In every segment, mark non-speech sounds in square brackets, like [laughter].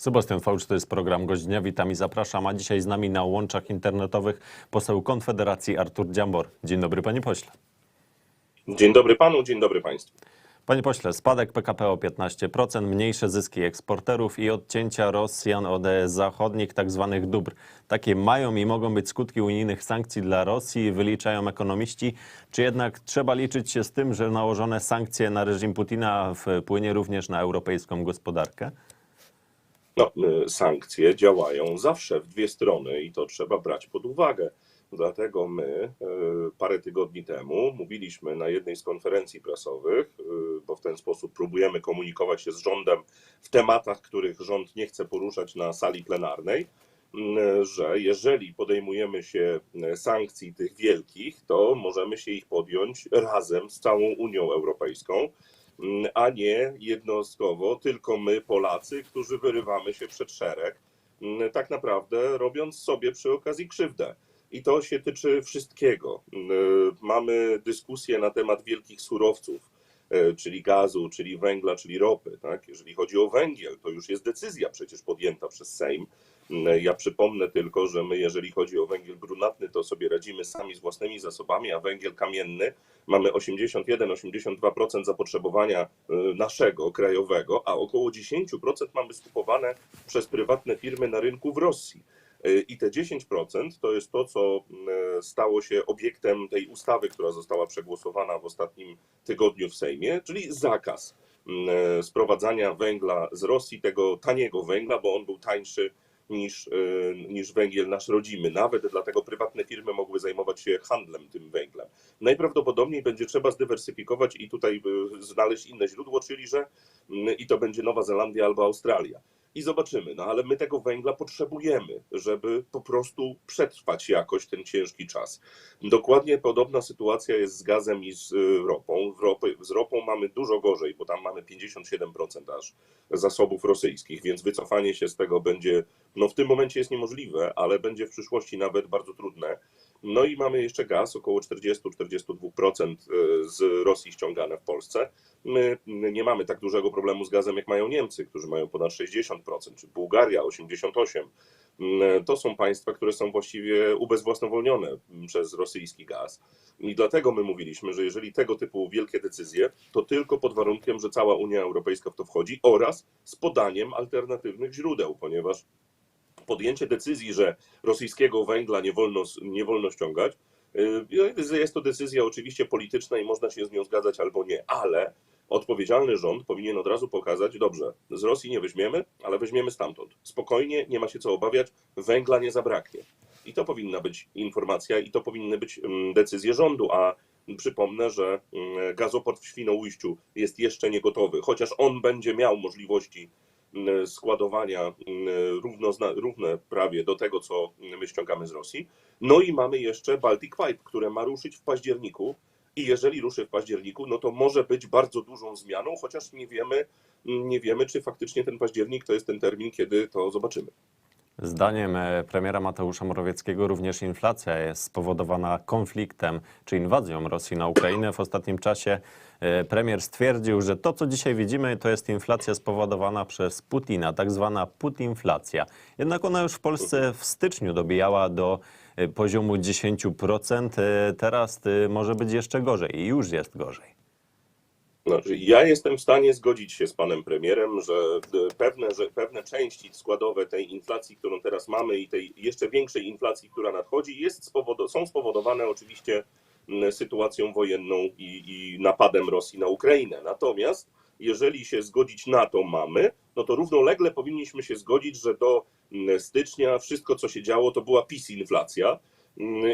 Sebastian Fałcz, to jest program Gość Dnia. Witam i zapraszam. A dzisiaj z nami na łączach internetowych poseł Konfederacji Artur Dziambor. Dzień dobry, panie pośle. Dzień dobry panu, dzień dobry państwu. Panie pośle, spadek PKP o 15%, mniejsze zyski eksporterów i odcięcia Rosjan od zachodnich tzw. dóbr. Takie mają i mogą być skutki unijnych sankcji dla Rosji, wyliczają ekonomiści. Czy jednak trzeba liczyć się z tym, że nałożone sankcje na reżim Putina wpłynie również na europejską gospodarkę? No, sankcje działają zawsze w dwie strony i to trzeba brać pod uwagę. Dlatego my y, parę tygodni temu mówiliśmy na jednej z konferencji prasowych, y, bo w ten sposób próbujemy komunikować się z rządem w tematach, których rząd nie chce poruszać na sali plenarnej, że jeżeli podejmujemy się y, sankcji tych wielkich, to możemy się ich podjąć razem z całą Unią Europejską. Mm, a nie jednostkowo tylko my, Polacy, którzy wyrywamy się przed szereg, mm, tak naprawdę robiąc sobie przy okazji krzywdę. I to się tyczy wszystkiego. Mm, Mamy dyskusję na temat wielkich surowców, e, czyli gazu, czyli węgla, czyli ropy. Tak? Jeżeli chodzi o węgiel, to już jest decyzja przecież podjęta przez Sejm. Ja przypomnę tylko, że my, jeżeli chodzi o węgiel brunatny, to sobie radzimy sami z własnymi zasobami, a węgiel kamienny mamy 81-82% zapotrzebowania y, naszego, krajowego, a około 10% mamy skupowane przez prywatne firmy na rynku w Rosji. Y, I te 10% to jest to, co y, stało się obiektem tej ustawy, która została przegłosowana w ostatnim tygodniu w Sejmie, czyli zakaz sprowadzania węgla z Rosji, tego taniego węgla, bo on był tańszy niż, y, niż węgiel nasz rodzimy. Nawet dlatego prywatne firmy mogły zajmować się handlem tym węglem. Najprawdopodobniej będzie trzeba zdywersyfikować i tutaj y, znaleźć inne źródło, czyli że mm, i to będzie Nowa Zelandia albo Australia. I zobaczymy, no ale my tego węgla potrzebujemy, żeby po prostu przetrwać jakoś ten ciężki czas. Dokładnie podobna sytuacja jest z gazem i z y, ropą. Z ropą mamy dużo gorzej, bo tam mamy 57% aż zasobów rosyjskich, więc wycofanie się z tego będzie, no w tym momencie jest niemożliwe, ale będzie w przyszłości nawet bardzo trudne. No i mamy jeszcze gaz, około 40-42% z Rosji ściągane w Polsce. My nie mamy tak dużego problemu z gazem, jak mają Niemcy, którzy mają ponad 60%, czy Bułgaria 88%. To są państwa, które są właściwie ubezwłasnowolnione przez rosyjski gaz. I dlatego my mówiliśmy, że jeżeli tego typu wielkie decyzje, to tylko pod warunkiem, że cała Unia Europejska w to wchodzi oraz z podaniem alternatywnych źródeł, ponieważ podjęcie decyzji, że rosyjskiego węgla nie wolno, nie wolno ściągać, y, jest to decyzja oczywiście polityczna i można się z nią zgadzać albo nie, ale odpowiedzialny rząd powinien od razu pokazać, dobrze, z Rosji nie weźmiemy, ale weźmiemy stamtąd. Spokojnie, nie ma się co obawiać, węgla nie zabraknie. I to powinna być informacja i to powinny być mm, decyzje rządu, a przypomnę, że mm, gazoport w Świnoujściu jest jeszcze nie gotowy, chociaż on będzie miał możliwości składowania mm, równo, równe prawie do tego, co my ściągamy z Rosji. No i mamy jeszcze Baltic Pipe, które ma ruszyć w październiku. I jeżeli ruszy w październiku, no to może być bardzo dużą zmianą, chociaż nie wiemy, nie wiemy, czy faktycznie ten październik to jest ten termin, kiedy to zobaczymy. Zdaniem e, premiera Mateusza Morawieckiego również inflacja jest spowodowana konfliktem czy inwazją Rosji na Ukrainę. W ostatnim czasie e, premier stwierdził, że to, co dzisiaj widzimy, to jest inflacja spowodowana przez Putina, tak zwana putinflacja. Jednak ona już w Polsce w styczniu dobijała do e, poziomu 10%. E, Teraz może być jeszcze gorzej i już jest gorzej. Znaczy, ja jestem w stanie zgodzić się z panem premierem, że e, pewne, że pewne części składowe tej inflacji, którą teraz mamy i tej jeszcze większej inflacji, która nadchodzi, jest są spowodowane oczywiście sytuacją wojenną i, i napadem Rosji na Ukrainę. Natomiast jeżeli się zgodzić na to mamy, no to równolegle powinniśmy się zgodzić, że do stycznia wszystko, co się działo, to była PiS-inflacja. Mm,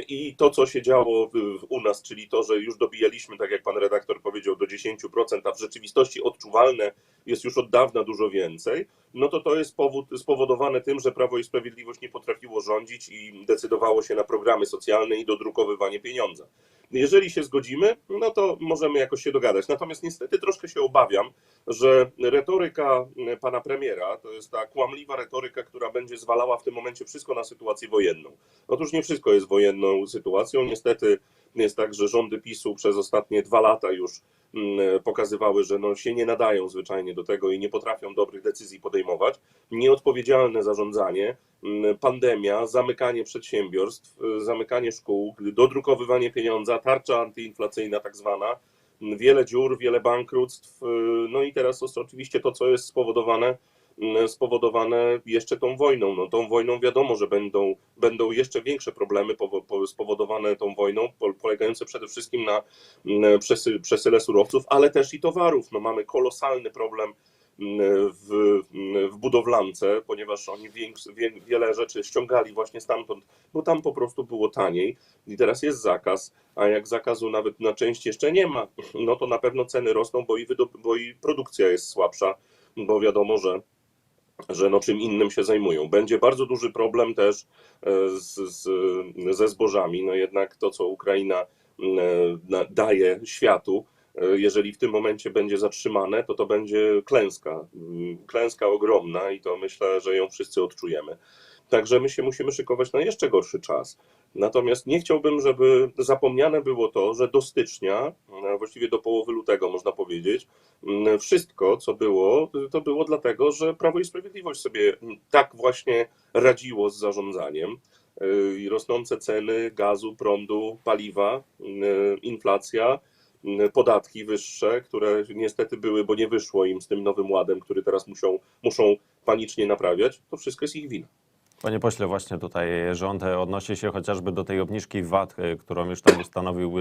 I to, co się działo u nas, czyli to, że już dobijaliśmy, tak jak pan redaktor powiedział, do 10%, a w rzeczywistości odczuwalne jest już od dawna dużo więcej, no to to jest powód, spowodowane tym, że Prawo i Sprawiedliwość nie potrafiło rządzić i decydowało się na programy socjalne i dodrukowywanie pieniądza. Jeżeli się zgodzimy, no to możemy jakoś się dogadać. Natomiast niestety troszkę się obawiam, że retoryka mm, pana premiera to jest ta kłamliwa retoryka, która będzie zwalała w tym momencie wszystko na sytuację wojenną. Otóż nie wszystko jest wojenną sytuacją. Niestety jest tak, że rządy PiSu przez ostatnie dwa lata już mm, pokazywały, że no się nie nadają zwyczajnie do tego i nie potrafią dobrych decyzji podejmować. nieodpowiedzialne zarządzanie, mm, pandemia, zamykanie przedsiębiorstw, y, zamykanie szkół, dodrukowywanie pieniądza, tarcza antyinflacyjna tak zwana, mm, wiele dziur, wiele bankructw, y, no i teraz oczywiście to, co jest spowodowane, spowodowane jeszcze tą wojną. No, tą wojną wiadomo, że będą, będą jeszcze większe problemy powo- po- spowodowane tą wojną, po- polegające przede wszystkim na mm, przesy, przesyle surowców, ale też i towarów. No, mamy kolosalny problem mm, w, w budowlance, ponieważ oni wie, wiele rzeczy ściągali właśnie stamtąd, bo tam po prostu było taniej i teraz jest zakaz, a jak zakazu nawet na część jeszcze nie ma, no to na pewno ceny rosną, bo i, wydob- bo i produkcja jest słabsza, bo wiadomo, że że no czym innym się zajmują. Będzie bardzo duży problem też e, z, z, ze zbożami. No jednak to, co Ukraina e, daje światu, e, jeżeli w tym momencie będzie zatrzymane, to to będzie klęska. Mm, Klęska ogromna i to myślę, że ją wszyscy odczujemy. Także my się musimy szykować na jeszcze gorszy czas. Natomiast nie chciałbym, żeby zapomniane było to, że do stycznia, a właściwie do połowy lutego można powiedzieć, wszystko, co było, to było dlatego, że Prawo i Sprawiedliwość sobie tak właśnie radziło z zarządzaniem. Yy, I rosnące ceny gazu, prądu, paliwa, yy, inflacja, podatki wyższe, które niestety były, bo nie wyszło im z tym nowym ładem, który teraz muszą, muszą panicznie naprawiać, to wszystko jest ich wina. Panie pośle, właśnie tutaj rząd odnosi się chociażby do tej obniżki VAT, e, którą już tam ustanowił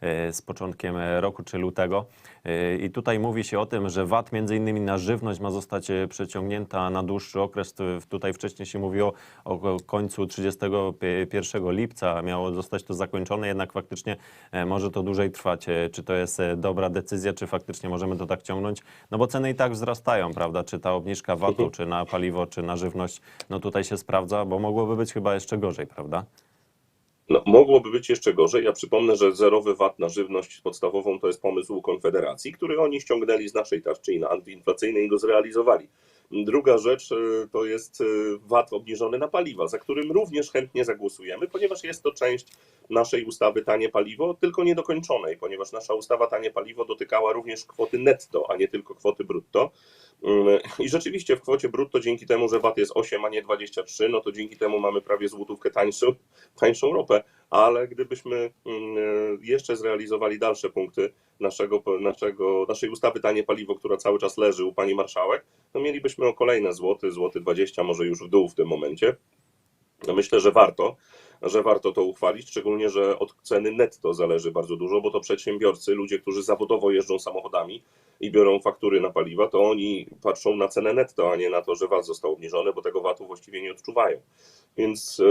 e, z początkiem roku czy lutego. E, I tutaj mówi się o tym, że VAT między innymi na żywność ma zostać przeciągnięta na dłuższy okres. Tu- Tutaj wcześniej się mówiło o końcu 31 lipca, miało zostać to zakończone, jednak faktycznie może to dłużej trwać. Czy to jest dobra decyzja, czy faktycznie możemy to tak ciągnąć? No bo ceny i tak wzrastają, prawda? Czy ta obniżka VAT-u, Mhm. czy na paliwo, czy na żywność, no tutaj się sprawdza, bo mogłoby być chyba jeszcze gorzej, prawda? No, mogłoby być jeszcze gorzej. Ja przypomnę, że zerowy VAT na żywność podstawową to jest pomysł Konfederacji, który oni ściągnęli z naszej tarczy antyinflacyjnej i go zrealizowali. Druga rzecz y, to jest y, VAT obniżony na paliwa, za którym również chętnie zagłosujemy, ponieważ jest to część naszej ustawy Tanie Paliwo, tylko niedokończonej, ponieważ nasza ustawa Tanie Paliwo dotykała również kwoty netto, a nie tylko kwoty brutto. Mm, I rzeczywiście w kwocie brutto dzięki temu, że VAT jest 8, a nie 23, no to dzięki temu mamy prawie złotówkę tańszą, tańszą ropę, ale gdybyśmy mm, jeszcze zrealizowali dalsze punkty naszego, naszego, naszej ustawy Tanie Paliwo, która cały czas leży u pani marszałek, to mielibyśmy o kolejne złoty, złoty 20, może już w dół w tym momencie. No myślę, że warto, że warto to uchwalić, szczególnie, że od ceny netto zależy bardzo dużo, bo to przedsiębiorcy, ludzie, którzy zawodowo jeżdżą samochodami i biorą faktury na paliwa, to oni patrzą na cenę netto, a nie na to, że VAT został obniżony, bo tego VAT-u właściwie nie odczuwają. Więc,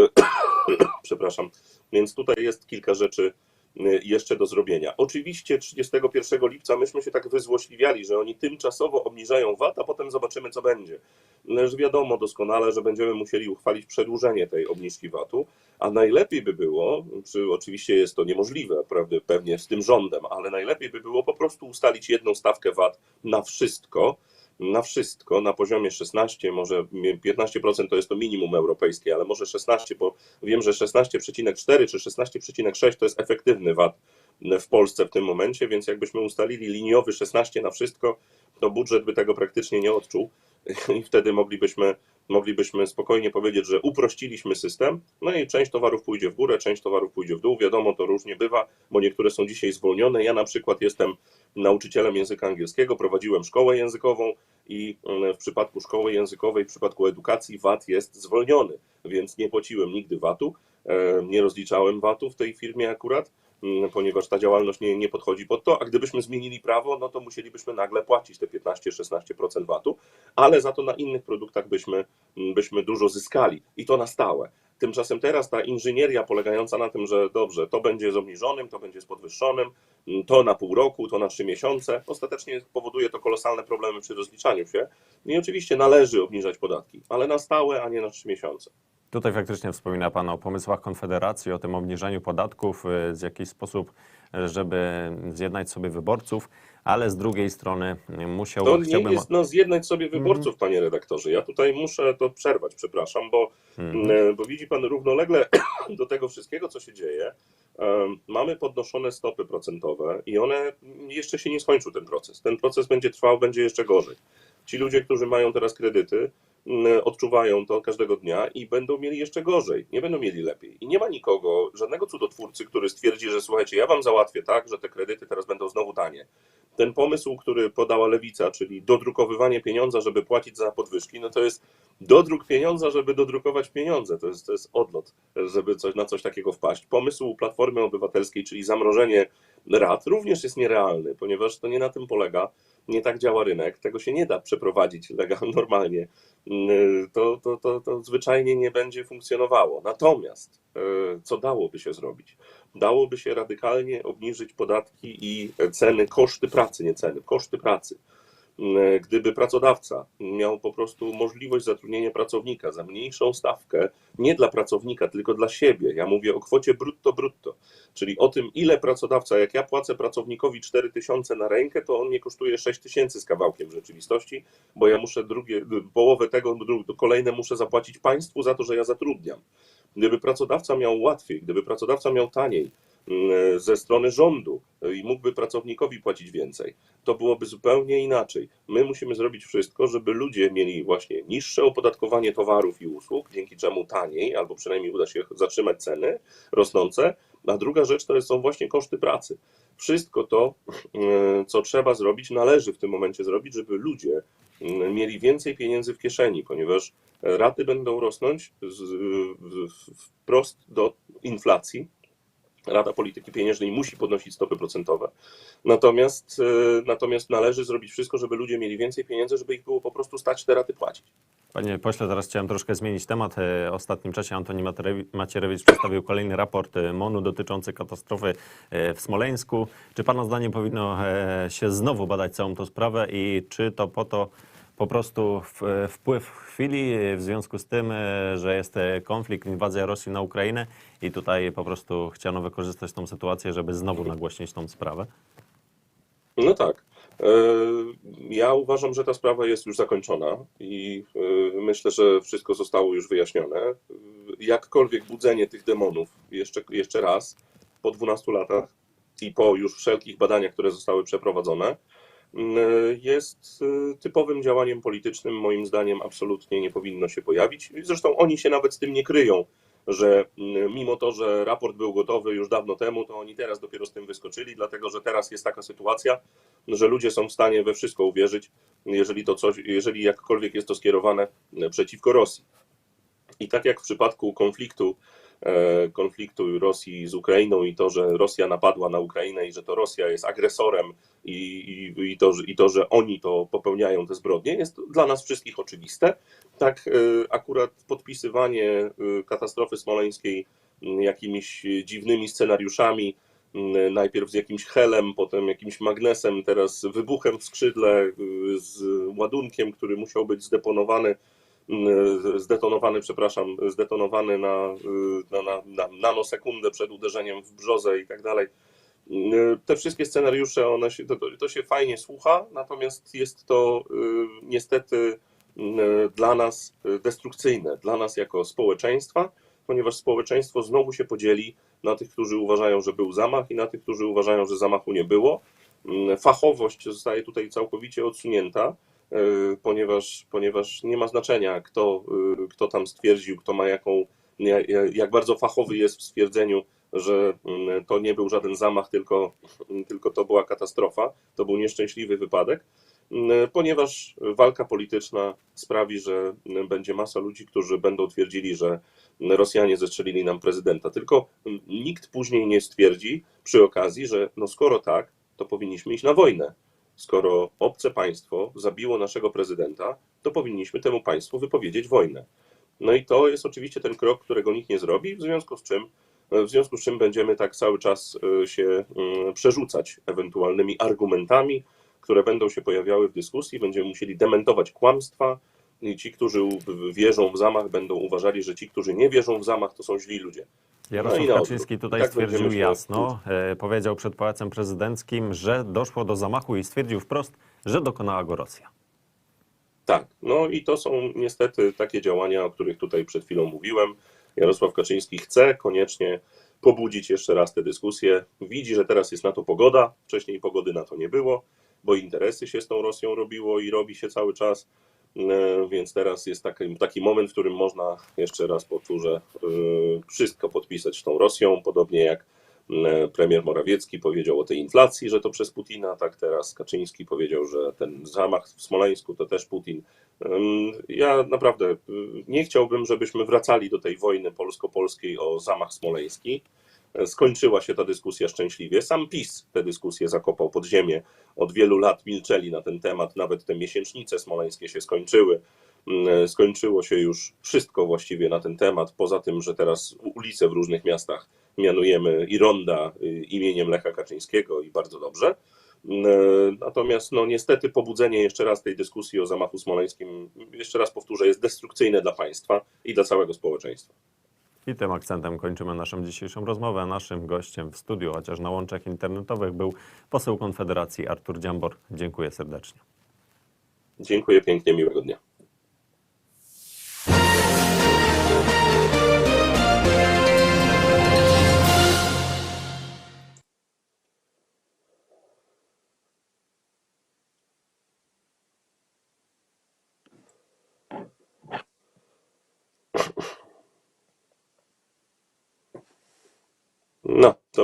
[coughs] przepraszam, więc tutaj jest kilka rzeczy jeszcze do zrobienia. Oczywiście 31 lipca myśmy się tak wyzłośliwiali, że oni tymczasowo obniżają VAT, a potem zobaczymy, co będzie. Lecz wiadomo doskonale, że będziemy musieli uchwalić przedłużenie tej obniżki VAT-u, a najlepiej by było, czy oczywiście jest to niemożliwe, prawda, pewnie z tym rządem, ale najlepiej by było po prostu ustalić jedną stawkę VAT na wszystko, na wszystko na poziomie 16, może 15% to jest to minimum europejskie, ale może 16, bo wiem, że 16,4 czy 16,6 to jest efektywny VAT w Polsce w tym momencie, więc jakbyśmy ustalili liniowy 16 na wszystko, to budżet by tego praktycznie nie odczuł i wtedy moglibyśmy, moglibyśmy spokojnie powiedzieć, że uprościliśmy system, no i część towarów pójdzie w górę, część towarów pójdzie w dół. Wiadomo, to różnie bywa, bo niektóre są dzisiaj zwolnione. Ja na przykład jestem nauczycielem języka angielskiego, prowadziłem szkołę językową i mm, w przypadku szkoły językowej, w przypadku edukacji VAT jest zwolniony, więc nie płaciłem nigdy VAT-u, e, nie rozliczałem VAT-u w tej firmie akurat, ponieważ ta działalność nie, nie podchodzi pod to, a gdybyśmy zmienili prawo, no to musielibyśmy nagle płacić te 15-16% VAT-u, ale za to na innych produktach byśmy, mm, byśmy dużo zyskali i to na stałe. Tymczasem teraz ta inżynieria polegająca na tym, że dobrze, to będzie z obniżonym, to będzie z podwyższonym, mm, to na pół roku, to na trzy miesiące, ostatecznie powoduje to kolosalne problemy przy rozliczaniu się. I oczywiście należy obniżać podatki, ale na stałe, a nie na trzy miesiące. Tutaj faktycznie wspomina Pan o pomysłach Konfederacji, o tym obniżeniu podatków y, z jakiś sposób, y, żeby zjednać sobie wyborców, ale z drugiej strony y, musiał, To nie jest no, zjednać sobie wyborców, panie redaktorze. Ja tutaj muszę to przerwać, przepraszam, bo, Mhm. mm, bo widzi pan równolegle [clears throat] do tego wszystkiego, co się dzieje, mamy podnoszone stopy procentowe i one jeszcze się nie skończył ten proces. Ten proces będzie trwał, będzie jeszcze gorzej. Ci ludzie, którzy mają teraz kredyty, mm, odczuwają to każdego dnia i będą mieli jeszcze gorzej, nie będą mieli lepiej. I nie ma nikogo, żadnego cudotwórcy, który stwierdzi, że słuchajcie, ja wam załatwię tak, że te kredyty teraz będą znowu tanie. Ten pomysł, który podała lewica, czyli dodrukowywanie pieniądza, żeby płacić za podwyżki, no to jest dodruk pieniądza, żeby dodrukować pieniądze. To jest, to jest odlot, żeby coś, na coś takiego wpaść. Pomysł Platformy Obywatelskiej, czyli zamrożenie rat, również jest nierealny, ponieważ to nie na tym polega. Nie tak działa rynek, tego się nie da przeprowadzić legalnie, [laughs] normalnie. Mm, To, to, to, to zwyczajnie nie będzie funkcjonowało. Natomiast e, co dałoby się zrobić? Dałoby się radykalnie obniżyć podatki i ceny, koszty pracy, nie ceny, koszty pracy. Mm, Gdyby pracodawca miał po prostu możliwość zatrudnienia pracownika za mniejszą stawkę, nie dla pracownika, tylko dla siebie. Ja mówię o kwocie brutto brutto, czyli o tym, ile pracodawca, jak ja płacę pracownikowi 4 tysiące na rękę, to on mnie kosztuje 6 tysięcy z kawałkiem rzeczywistości, bo ja muszę drugie, połowę tego, kolejne muszę zapłacić państwu za to, że ja zatrudniam. Gdyby pracodawca miał łatwiej, gdyby pracodawca miał taniej ze strony rządu i mógłby pracownikowi płacić więcej, to byłoby zupełnie inaczej. My musimy zrobić wszystko, żeby ludzie mieli właśnie niższe opodatkowanie towarów i usług, dzięki czemu taniej, albo przynajmniej uda się zatrzymać ceny rosnące. A druga rzecz to są właśnie koszty pracy. Wszystko to, mm, co trzeba zrobić, należy w tym momencie zrobić, żeby ludzie mm, mieli więcej pieniędzy w kieszeni, ponieważ raty będą rosnąć wprost do inflacji. Rada Polityki Pieniężnej musi podnosić stopy procentowe. Natomiast, e, natomiast należy zrobić wszystko, żeby ludzie mieli więcej pieniędzy, żeby ich było po prostu stać te raty płacić. Panie pośle, teraz chciałem troszkę zmienić temat. E, W ostatnim czasie Antoni Macierewicz przedstawił kolejny raport e, MONU dotyczący katastrofy e, w Smoleńsku. Czy Pana zdaniem powinno się znowu badać całą tą sprawę i czy to po to po prostu wpływ chwili w związku z tym, e, że jest e, konflikt, inwazja Rosji na Ukrainę i tutaj po prostu chciano wykorzystać tą sytuację, żeby znowu nagłośnić tą sprawę? No tak. E, Ja uważam, że ta sprawa jest już zakończona i myślę, że wszystko zostało już wyjaśnione. Jakkolwiek budzenie tych demonów jeszcze, jeszcze raz po 12 latach i po już wszelkich badaniach, które zostały przeprowadzone, jest e, typowym działaniem politycznym. Moim zdaniem absolutnie nie powinno się pojawić. Zresztą oni się nawet z tym nie kryją, że mm, mimo to, że raport był gotowy już dawno temu, to oni teraz dopiero z tym wyskoczyli, dlatego że teraz jest taka sytuacja, że ludzie są w stanie we wszystko uwierzyć, jeżeli to coś, jeżeli jakkolwiek jest to skierowane e, przeciwko Rosji. I tak jak w przypadku konfliktu, e, konfliktu Rosji z Ukrainą i to, że Rosja napadła na Ukrainę i że to Rosja jest agresorem i, i, i, to, i to, że oni to popełniają te zbrodnie, jest dla nas wszystkich oczywiste. Tak e, akurat podpisywanie e, katastrofy smoleńskiej jakimiś dziwnymi scenariuszami, najpierw z jakimś helem, potem jakimś magnesem, teraz wybuchem w skrzydle, z ładunkiem, który musiał być zdeponowany, zdetonowany, przepraszam, zdetonowany na, y, na, na, na nanosekundę przed uderzeniem w brzozę i tak dalej. Y, Te wszystkie scenariusze, one się, to, to, się fajnie słucha, natomiast jest to y, niestety y, dla nas y, destrukcyjne, dla nas jako społeczeństwa, ponieważ społeczeństwo znowu się podzieli na tych, którzy uważają, że był zamach i na tych, którzy uważają, że zamachu nie było. Fachowość zostaje tutaj całkowicie odsunięta, y, ponieważ, ponieważ nie ma znaczenia, kto, y, kto tam stwierdził, kto ma jaką, ja- ja- jak bardzo fachowy jest w stwierdzeniu, że mm, to nie był żaden zamach, tylko, [laughs] tylko to była katastrofa, to był nieszczęśliwy wypadek, Mm, ponieważ walka polityczna sprawi, że mm, będzie masa ludzi, którzy będą twierdzili, że Rosjanie zestrzelili nam prezydenta. Tylko nikt później nie stwierdzi przy okazji, że no skoro tak, to powinniśmy iść na wojnę. Skoro obce państwo zabiło naszego prezydenta, to powinniśmy temu państwu wypowiedzieć wojnę. No i to jest oczywiście ten krok, którego nikt nie zrobi, w związku z czym, w związku z czym będziemy tak cały czas y, się mm, przerzucać ewentualnymi argumentami, które będą się pojawiały w dyskusji, będziemy musieli dementować kłamstwa i ci, którzy wierzą w zamach, będą uważali, że ci, którzy nie wierzą w zamach, to są źli ludzie. Jarosław No. Kaczyński tutaj Tak stwierdził jasno, e, powiedział przed Pałacem Prezydenckim, że doszło do zamachu i stwierdził wprost, że dokonała go Rosja. Tak, no i to są niestety takie działania, o których tutaj przed chwilą mówiłem. Jarosław Kaczyński chce koniecznie pobudzić jeszcze raz tę dyskusję. Widzi, że teraz jest na to pogoda, wcześniej pogody na to nie było, bo interesy się z tą Rosją robiło i robi się cały czas. E, Więc teraz jest taki, taki moment, w którym można, jeszcze raz powtórzę, e, wszystko podpisać z tą Rosją, podobnie jak e, premier Morawiecki powiedział o tej inflacji, że to przez Putina, tak teraz Kaczyński powiedział, że ten zamach w Smoleńsku to też Putin. Ja naprawdę nie chciałbym, żebyśmy wracali do tej wojny polsko-polskiej o zamach smoleński. E, Skończyła się ta dyskusja szczęśliwie. Sam PiS tę dyskusję zakopał pod ziemię. Od wielu lat milczeli na ten temat, nawet te miesięcznice smoleńskie się skończyły. Mm, Skończyło się już wszystko właściwie na ten temat, poza tym, że teraz ulice w różnych miastach mianujemy i ronda y, imieniem Lecha Kaczyńskiego i bardzo dobrze. Mm, Natomiast no niestety pobudzenie jeszcze raz tej dyskusji o zamachu smoleńskim, jeszcze raz powtórzę, jest destrukcyjne dla państwa i dla całego społeczeństwa. I tym akcentem kończymy naszą dzisiejszą rozmowę. Naszym gościem w studiu, chociaż na łączach internetowych, był poseł Konfederacji Artur Dziambor. Dziękuję serdecznie. Dziękuję pięknie, miłego dnia.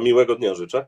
Miłego dnia życzę.